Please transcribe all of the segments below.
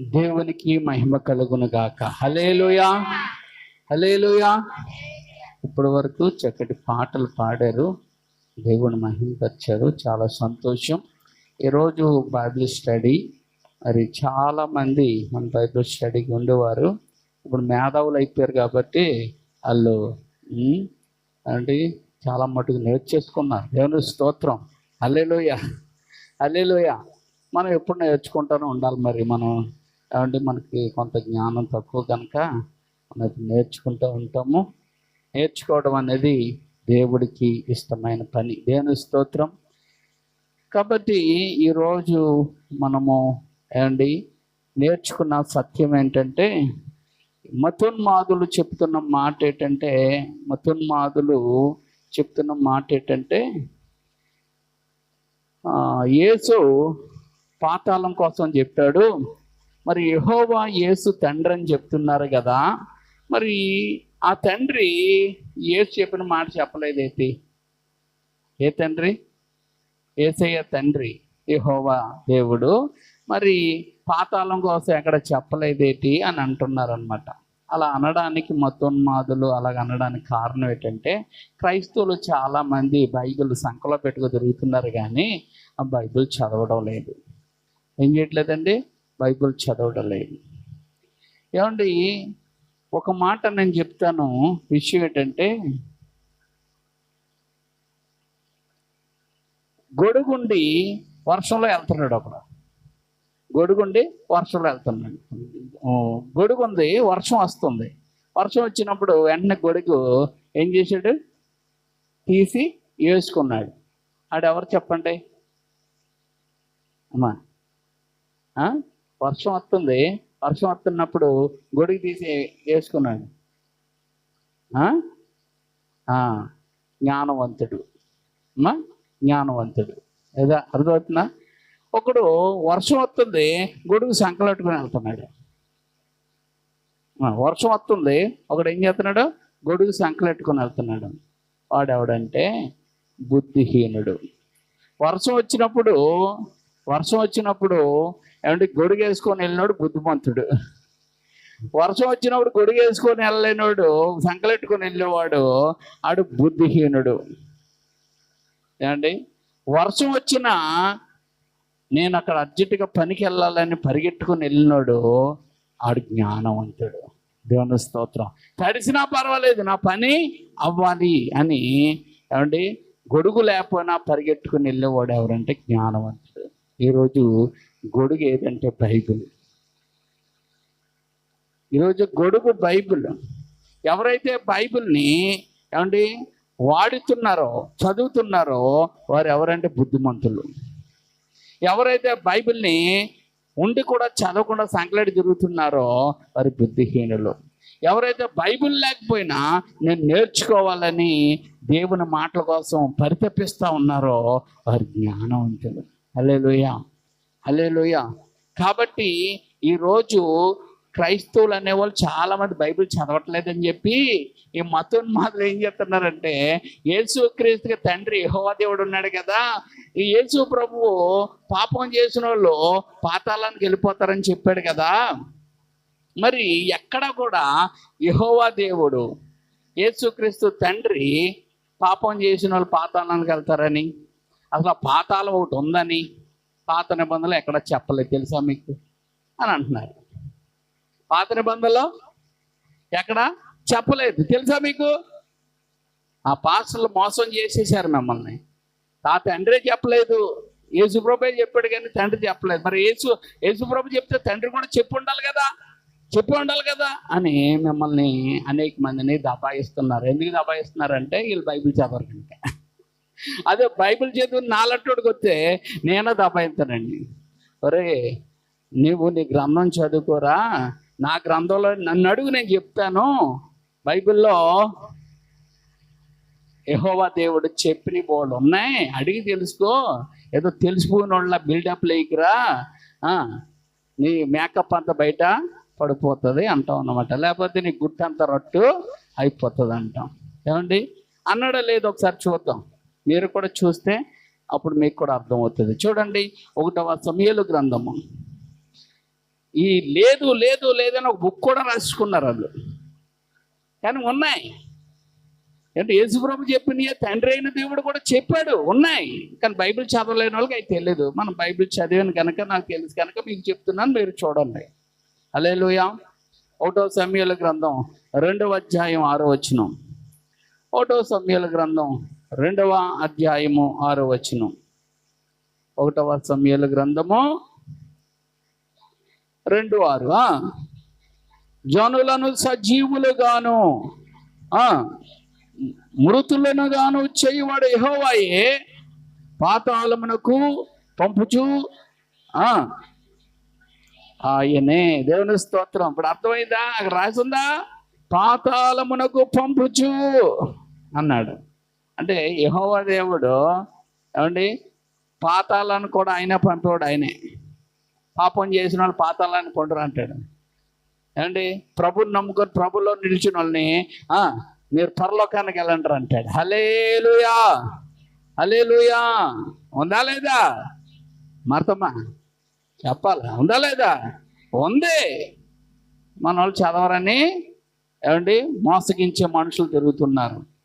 దేవునికి మహిమ కలుగును గాక. హలేలుయా హలేలుయా ఇప్పటి వరకు చక్కటి పాటలు పాడారు. దేవుని మహిమపరిచారు చాలా సంతోషం. ఈరోజు బైబిల్ స్టడీ. మరి చాలామంది మన బైబిల్ స్టడీకి ఉండేవారు ఇప్పుడు మేధావులు అయిపోయారు కాబట్టి వాళ్ళు అంటే చాలా మటుకు నేర్చేసుకున్నారు దేవుని స్తోత్రం. అల్లెలోయ అల్లెలోయ మనం ఎప్పుడు నేర్చుకుంటూనే ఉండాలి మరి మనం. కాబట్టి మనకి కొంత జ్ఞానం తక్కువ కనుక మనం నేర్చుకుంటూ ఉంటాము. నేర్చుకోవడం అనేది దేవుడికి ఇష్టమైన పని. దేవుని స్తోత్రం. కాబట్టి ఈరోజు మనము ఏమండి నేర్చుకున్న సత్యం ఏంటంటే మతున్మాదులు చెప్తున్న మాట ఏంటంటే మతున్మాదులు చెప్తున్న మాట ఏంటంటే యేసు పాతాళం కోసం చెప్పాడు. మరి యహోవా యేసు తండ్రి అని చెప్తున్నారు కదా మరి ఆ తండ్రి యేసు చెప్పిన మాట చెప్పలేదేంటి? ఏ తండ్రి? ఏసయ్య తండ్రి యహోవా దేవుడు. మరి పాతాళం కోసం ఎక్కడ చెప్పలేదేటి అని అంటున్నారు అనమాట అలా అనడానికి మతోన్మాదులు అలాగ అనడానికి కారణం ఏంటంటే క్రైస్తవులు చాలామంది బైబిల్ సంకలో పెట్టుకు తిరుగుతున్నారు కానీ ఆ బైబిల్ చదవడం లేదు. ఏం చేయట్లేదండి? బైబిల్ చదవడం లేదు ఏమండి ఒక మాట నేను చెప్తాను విషయం ఏంటంటే గొడుగుండి వర్షంలో వెళ్తున్నాడు ఒకడు గొడుగుండి వర్షంలో వెళ్తున్నాడు. గొడుగు ఉంది వర్షం వస్తుంది. వర్షం వచ్చినప్పుడు వెంటనే గొడుగు ఏం చేశాడు? తీసి వేసుకున్నాడు ఆడు ఎవరు చెప్పండి? అమ్మా? వర్షం వస్తుంది. వర్షం వస్తున్నప్పుడు గొడుగు తీసి వేసుకున్నాడు. ఆ? ఆ, జ్ఞానవంతుడు. జ్ఞానవంతుడు. లేదా అర్థమవుతుందా? ఒకడు వర్షం వస్తుంది గొడుగు సంకలట్టుకుని వెళ్తున్నాడు. వర్షం వస్తుంది ఒకడు ఏం చేస్తున్నాడు? గొడుగు సంకలెట్టుకుని వెళ్తున్నాడు. వాడెవడంటే బుద్ధిహీనుడు. వర్షం వచ్చినప్పుడు వర్షం వచ్చినప్పుడు ఏమంటే గొడుగేసుకొని వెళ్ళినాడు బుద్ధిమంతుడు. వర్షం వచ్చినప్పుడు గొడుగేసుకొని వెళ్ళలేనోడు సంకలెట్టుకొని వెళ్ళేవాడు ఆడు బుద్ధిహీనుడు. ఏమండి? వర్షం వచ్చినా నేను అక్కడ అర్జెంటుగా పనికి వెళ్ళాలని పరిగెట్టుకుని వెళ్ళినాడు ఆడు జ్ఞానవంతుడు. దేవుని స్తోత్రం. తడిసినా పర్వాలేదు నా పని అవ్వాలి అని ఏమండి? గొడుగు లేకపోయినా పరిగెట్టుకుని వెళ్ళేవాడు ఎవరంటే జ్ఞానవంతుడు. ఈరోజు గొడుగు ఏదంటే బైబిల్. ఈరోజు గొడుగు బైబిల్. ఎవరైతే బైబిల్ని ఏమండి వాడుతున్నారో చదువుతున్నారో వారు ఎవరంటే బుద్ధిమంతులు. ఎవరైతే బైబిల్ని ఉండి కూడా చదవకుండా సంకలడి తిరుగుతున్నారో వారి బుద్ధిహీనులు. ఎవరైతే బైబిల్ లేకపోయినా నేను నేర్చుకోవాలని దేవుని మాటల కోసం పరితపిస్తూ ఉన్నారో వారి జ్ఞానవంతులు. హలేలుయ హలేలుయ కాబట్టి ఈరోజు క్రైస్తవులు అనేవాళ్ళు చాలా మంది బైబిల్ చదవట్లేదని చెప్పి ఈ మతోన్మాదులు ఏం చెప్తున్నారంటే యేసు క్రీస్తుకి తండ్రి యహోవా దేవుడు ఉన్నాడు కదా ఈ యేసు ప్రభువు పాపం చేసిన వాళ్ళు పాతాళానికి వెళ్ళిపోతారని చెప్పాడు కదా. మరి ఎక్కడ కూడా యహోవా దేవుడు యేసుక్రీస్తు తండ్రి పాపం చేసిన వాళ్ళు పాతాళానికి వెళ్తారని అసలు ఆ పాతాళం ఒకటి ఉందని పాత నిబంధనలు ఎక్కడ చెప్పలేదు తెలుసా మీకు? అని అంటున్నారు. పాత నిబంధనలో ఎక్కడ చెప్పలేదు. తెలుసా మీకు? ఆ పాస్టర్లు మోసం చేసేసారు మిమ్మల్ని. తాత తండ్రే చెప్పలేదు. యేసుప్రభే చెప్పాడు కానీ తండ్రి చెప్పలేదు. మరి యేసు యేసుప్రభు చెప్తే తండ్రి కూడా చెప్పి ఉండాలి కదా? చెప్పి ఉండాలి కదా? అని మిమ్మల్ని అనేక మందిని దబాయిస్తున్నారు. ఎందుకు దబాయిస్తున్నారంటే వీళ్ళు బైబిల్ చదవరు కనుక. అదే బైబిల్ చదివి నాలంటోడికి వస్తే నేను దబాయిస్తానండి ఒరే నీవు నీ గ్రంథం చదువుకోరా? నా గ్రంథంలో నన్ను అడుగు నేను చెప్తాను. బైబిల్లో యహోవా దేవుడు చెప్పిన బోర్డు ఉన్నాయి. అడిగి తెలుసుకో. ఏదో తెలుసుకుని వాళ్ళ బిల్డప్ లేకురా? ఆ, నీ మేకప్ అంతా బయట పడిపోతుంది అంటాం అన్నమాట లేకపోతే నీ గుట్టంతా రట్టు అయిపోతుంది అంటాం. ఏమండి? అన్నాడో లేదో ఒకసారి చూద్దాం. మీరు కూడా చూస్తే అప్పుడు మీకు కూడా అర్థమవుతుంది. చూడండి ఒకటవ సమయలు గ్రంథము. ఈ లేదు లేదు లేదని ఒక బుక్ కూడా రాసుకున్నారు వాళ్ళు. కానీ ఉన్నాయి. అంటే యేసుప్రభు చెప్పిన తండ్రి అయిన దేవుడు కూడా చెప్పాడు. ఉన్నాయి. కానీ బైబిల్ చదవలేని వాళ్ళకి అయితే తెలియదు మనం బైబిల్ చదివాను కనుక నాకు తెలుసు కనుక మీకు చెప్తున్నాను మీరు చూడండి. అలే ఒకటో సమయాల గ్రంథం రెండవ అధ్యాయం ఆరో వచనం. ఒకటో సమయాల గ్రంథం రెండవ అధ్యాయము ఆరో వచనం. ఒకటవ సమయాల గ్రంథము రెండు ఆరు ఆ. జనులను సజీవులుగాను ఆ, మృతులను గాను చేయవాడు యెహోవాయే పాతాళమునకు పంపుచు ఆ, ఆయనే. దేవుని స్తోత్రం. ఇప్పుడు అర్థమైందా? అక్కడ రాసిందా? పాతాళమునకు పంపుచు అన్నాడు. అంటే యహోవా దేవుడు ఏమండి? పాతాళాన్ని కూడా ఆయన పంపేవాడు ఆయనే. పాపం చేసిన వాళ్ళు పాతాలని పండురు అంటాడు. ఏమండి? ప్రభుని నమ్ముకొని ప్రభులో నిలిచిన వాళ్ళని మీరు పరలోకానికి వెళ్ళంటారు అంటాడు. హలేలుయా హలేలుయా ఉందా లేదా? మరతమ్మా చెప్పాలా? ఉందా లేదా? ఉంది. మన వాళ్ళు చదవరని ఏమండి? మోసగించే మనుషులు తిరుగుతున్నారు.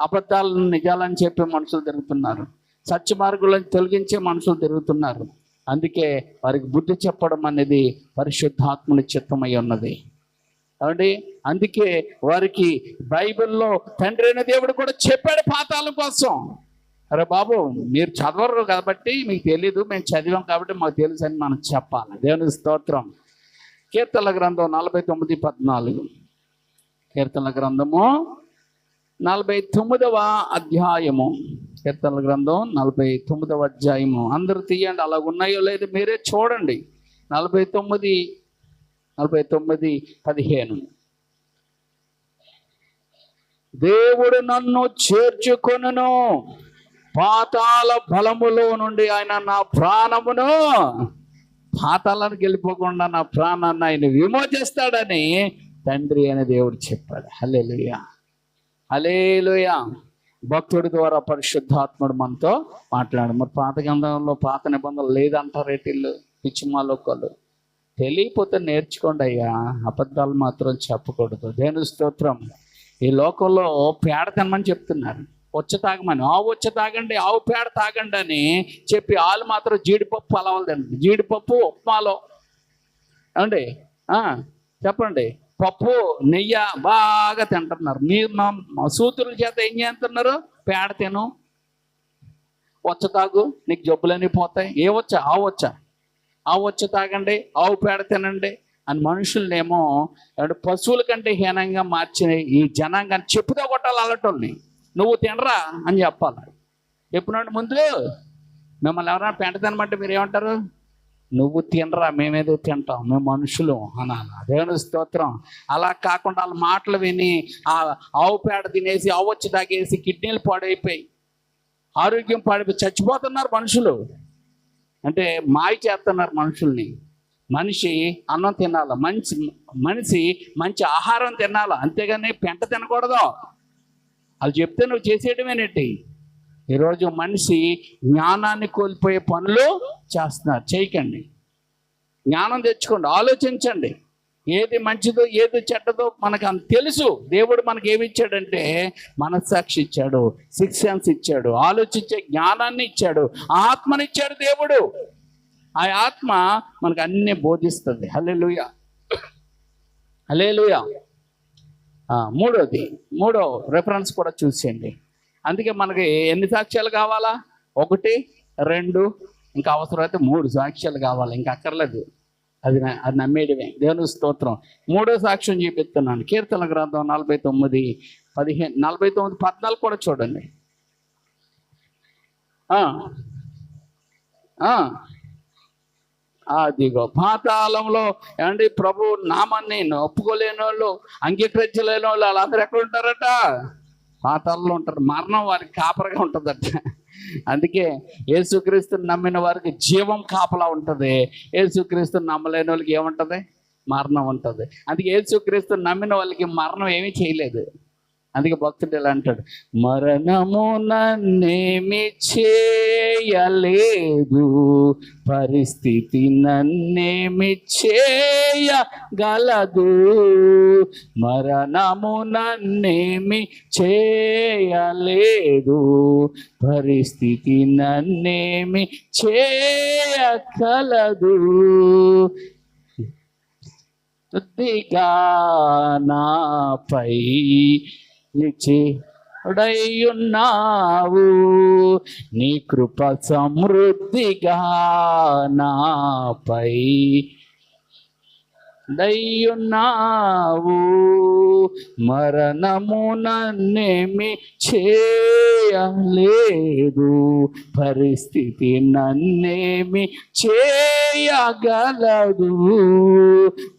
అబద్ధాలను నిజాలని చెప్పే మనుషులు తిరుగుతున్నారు. సత్య మార్గులను తొలగించే మనుషులు తిరుగుతున్నారు. అందుకే వారికి బుద్ధి చెప్పడం అనేది పరిశుద్ధాత్మని చిత్తమై ఉన్నది. కాబట్టి అందుకే వారికి బైబిల్లో తండ్రి అయిన దేవుడు కూడా చెప్పాడు పాతాళం కోసం. అరే బాబు మీరు చదవరు కాబట్టి మీకు తెలీదు మేము చదివాం కాబట్టి మాకు తెలుసు అని మనం చెప్పాలి. దేవుని స్తోత్రం. కీర్తన గ్రంథం నలభై తొమ్మిది పద్నాలుగు. కీర్తన గ్రంథము నలభై తొమ్మిదవ అధ్యాయము. కీర్తనల గ్రంథం నలభై తొమ్మిదవ అధ్యాయము. అందరూ తీయండి అలా ఉన్నాయో లేదో మీరే చూడండి. నలభై తొమ్మిది నలభై తొమ్మిది పదిహేను. దేవుడు నన్ను చేర్చుకొనును. పాతాల బలములో నుండి ఆయన నా ప్రాణమును పాతాలకు వెళ్ళిపోకుండా నా ప్రాణాన్ని ఆయన విమోచిస్తాడని తండ్రి అనే దేవుడు చెప్పాడు. హల్లెలూయా. హలేలుయా భక్తుడి ద్వారా పరిశుద్ధాత్ముడు మనతో మాట్లాడు. మరి పాత గంధంలో పాత నిబంధనలు లేదంటారు వీళ్ళు? పిచ్చిమాలోకలు తెలియపోతే నేర్చుకోండి అయ్యా. అబద్ధాలు మాత్రం చెప్పకూడదు. దేని స్తోత్రం. ఈ లోకంలో పేడ తినమని చెప్తున్నారు. వచ్చ తాగమని. ఆవు వచ్చ తాగండి ఆవు పేడ తాగండి అని చెప్పి ఆలు మాత్రం జీడిపప్పు అలవలు తినండి. జీడిపప్పు ఉప్మాలో. ఏమండి? చెప్పండి. పప్పు నెయ్యి బాగా తింటున్నారు. మీరు మా మా చేత ఏం చేస్తున్నారు? పేడ తిను. వచ్చ తాగు. నీకు జబ్బులన్నీ పోతాయి. ఏ వచ్చా ఆవు వచ్చా ఆవు వచ్చ తాగండి. ఆవు పేడ తినండి. అని మనుషులనేమో పశువుల కంటే హీనంగా మార్చిన ఈ జనాంగాన్ని చెప్పుతో కొట్టాలి అలటోళ్ళని నువ్వు తినరా అని చెప్పాలి. చెప్పినట్టు ముందు మిమ్మల్ని ఎవరైనా పెంట తినమంటే మీరు ఏమంటారు నువ్వు తినరా మేమేదో తింటాం మేము మనుషులు అనాలి దేవుని స్తోత్రం. అలా కాకుండా వాళ్ళ మాటలు విని ఆ ఆవు పేడ తినేసి ఆవు వచ్చి తాగేసి కిడ్నీలు పాడైపోయి ఆరోగ్యం పాడైపోయి చచ్చిపోతున్నారు మనుషులు. అంటే మాయ చేస్తున్నారు మనుషుల్ని. మనిషి అన్నం తినాలి? మంచి మనిషి మంచి ఆహారం తినాలి? అంతేగాని పెంట తినకూడదు. వాళ్ళు చెప్తే నువ్వు చేసేయడమేనట్టి ఈరోజు మనిషి జ్ఞానాన్ని కోల్పోయే పనులు చేస్తున్నారు. చేయకండి. జ్ఞానం తెచ్చుకోండి ఆలోచించండి. ఏది మంచిదో ఏది చెడ్డదో మనకు అంత తెలుసు. దేవుడు మనకి ఏమి ఇచ్చాడంటే మనస్సాక్షి ఇచ్చాడు సిక్స్ సెన్స్ ఇచ్చాడు ఆలోచించే జ్ఞానాన్ని ఇచ్చాడు. ఆత్మని ఇచ్చాడు దేవుడు. ఆ ఆత్మ మనకు అన్ని బోధిస్తుంది. హలే లూయ హలే ఆ, మూడోది మూడో రెఫరెన్స్ కూడా చూసేయండి. అందుకే మనకి ఎన్ని సాక్ష్యాలు కావాలా? ఒకటి రెండు ఇంకా అవసరమైతే మూడు సాక్ష్యాలు కావాలి ఇంకా అక్కర్లేదు. అది అది నమ్మేయడమే. దేవుని స్తోత్రం. మూడో సాక్ష్యం చూపిస్తున్నాను. కీర్తన గ్రంథం నలభై తొమ్మిది పదిహేను నలభై తొమ్మిది పద్నాలుగు కూడా చూడండి. ఆ. ఆ. అదిగో పాతాళంలో ఏమండి ప్రభు నామాన్ని ఒప్పుకోలేని వాళ్ళు అంగీకరించలేని వాళ్ళు వాళ్ళందరూ ఎక్కడ ఉంటారట? పాతాళంలో ఉంటారు. మరణం వారికి కాపరగా ఉంటుందట. అందుకే యేసుక్రీస్తుని నమ్మిన వారికి జీవం కాపలా ఉంటుంది. యేసుక్రీస్తుని నమ్మలేని వాళ్ళకి ఏముంటుంది? మరణం ఉంటుంది. అందుకే యేసుక్రీస్తుని నమ్మిన వాళ్ళకి మరణం ఏమీ చేయలేదు. అందుకే భక్తుడు ఇలా అంటాడు మరణము నన్నేమి చేయలేదు పరిస్థితి నన్నేమి చేయగలదు మరణము నన్నేమి చేయలేదు పరిస్థితి నన్నేమి చేయగలదు శుద్ధిగా నాపై నిశ్చయుడయ్యున్నావు నీ కృప సమృద్ధిగా నాపై దయ్యున్నావు మరణము నన్నేమి చేయలేదు. పరిస్థితి నన్నేమి చే చేయగలదు.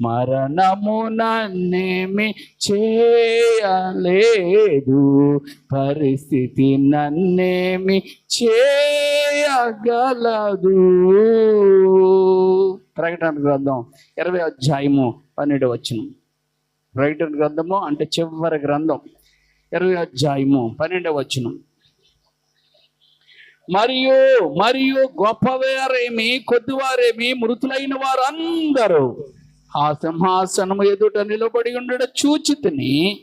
మరణము నన్నేమి చేయలేదు. పరిస్థితి నన్నేమి చేయగలదు. ప్రకటన గ్రంథం ఇరవై అధ్యాయము పన్నెండు వచ్చిన ప్రకటన గ్రంథము అంటే చివరి గ్రంథం. ఇరవై అధ్యాయము పన్నెండు వచనం. మరియు మరియు గొప్పవారేమి కొద్దివారేమి మృతులైన వారందరూ ఆ సింహాసనము ఎదుట నిలబడి ఉండడ చూచితిని.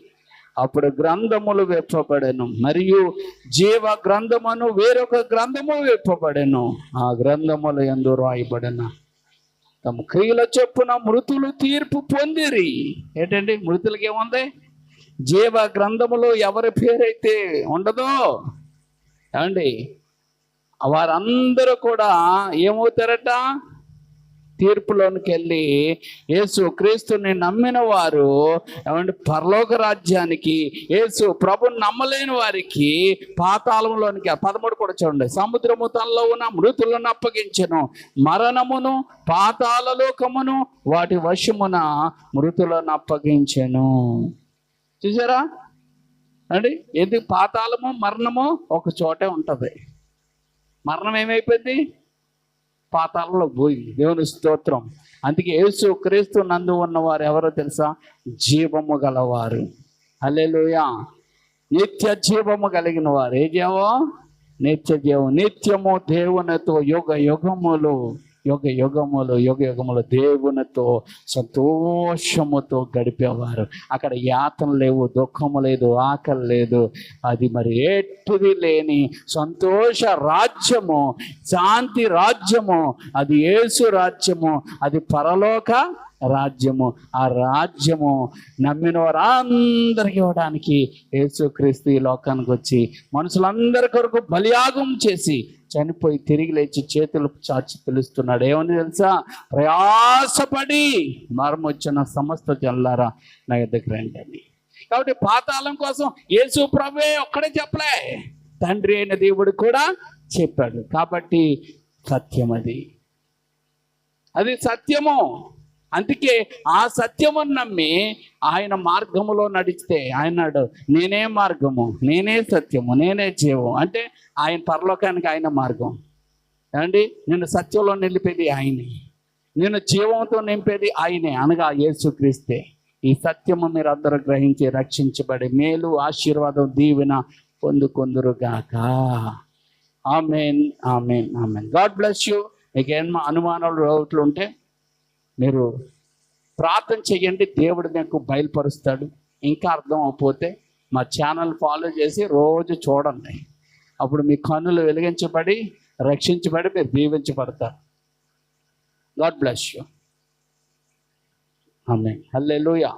అప్పుడు గ్రంథములు విప్పబడెను మరియు జీవ గ్రంథమును వేరొక గ్రంథము విప్పబడెను ఆ గ్రంథములు ఎందు రాయబడిన. తమ క్రియల చొప్పున మృతులు తీర్పు పొందిరి. ఏంటండి? మృతులకి ఏముంది జీవ గ్రంథములో ఎవరి పేరైతే ఉండదో ఏమండి? వారందరూ కూడా ఏమవుతారట? తీర్పులోనికి వెళ్ళి యేసు క్రీస్తుని నమ్మిన వారు ఏమంటే పరలోక రాజ్యానికి యేసు ప్రభుని నమ్మలేని వారికి పాతాళంలోనికి పదమూడు కూడా చూడండి. సముద్రము తనలో ఉన్న మృతులను అప్పగించను. మరణమును పాతాళ లోకమును వాటి వశమున మృతులను అప్పగించెను. చూసారా? అండి? ఎందుకు? పాతాళము మరణము ఒక చోటే ఉంటుంది. మరణం ఏమైపోయింది? పాతాలలో పోయింది దేవుని స్తోత్రం. అందుకే యేసు క్రీస్తు నందు ఉన్నవారు ఎవరో తెలుసా? జీవము గలవారు. హల్లెలూయా. నిత్య జీవము కలిగిన వారు. ఏ జీవం నిత్య జీవం. నిత్యము దేవునితో యుగ యుగములు. యుగ యుగములు యుగ యుగములు దేవునితో సంతోషముతో గడిపేవారు. అక్కడ యాతన లేవు దుఃఖము లేదు ఆకలి లేదు. అది మరి ఎట్టుది లేని సంతోష రాజ్యము శాంతి రాజ్యము. అది యేసు రాజ్యము. అది పరలోక రాజ్యము. ఆ రాజ్యము నమ్మిన వారందరికి ఇవ్వడానికి యేసుక్రీస్తు ఈ లోకానికి వచ్చి మనుషులందరి కొరకు బలియాగం చేసి చనిపోయి తిరిగి లేచి చేతులు చాచి పిలుస్తున్నాడు. ఏమని తెలుసా? ప్రయాసపడి మరం వచ్చిన సమస్త జల్లారా నా దగ్గర రండి అని కాబట్టి పాతాళం కోసం యేసు ప్రభే ఒక్కడే చెప్పలే. తండ్రి అయిన దేవుడు కూడా చెప్పాడు. కాబట్టి సత్యం అది అది సత్యము. అందుకే ఆ సత్యమును నమ్మి ఆయన మార్గములో నడిస్తే ఆయన నేనే మార్గము నేనే సత్యము నేనే జీవం అంటే ఆయన పరలోకానికి ఆయన మార్గం. ఏమండి? నేను సత్యంలో నిలిపేది ఆయనే. నేను జీవంతో నింపేది ఆయనే అనగా యేసుక్రీస్తే. ఈ సత్యము మీరు అందరూ గ్రహించి రక్షించబడి మేలు ఆశీర్వాదం దీవెన పొందుకొందురుగాక. Amen amen amen. God bless you. మీకు ఏమన్నా అనుమానాలు రోగులు ఉంటే మీరు ప్రార్థన చేయండి దేవుడు మీకు బయలుపరుస్తాడు. ఇంకా అర్థం అవకపోతే మా ఛానల్ ఫాలో చేసి రోజు చూడండి. అప్పుడు మీ కన్నులు వెలిగించబడి రక్షించబడి మీరు దీవించబడతారు. God bless you. ఆమె హల్లెలూయా.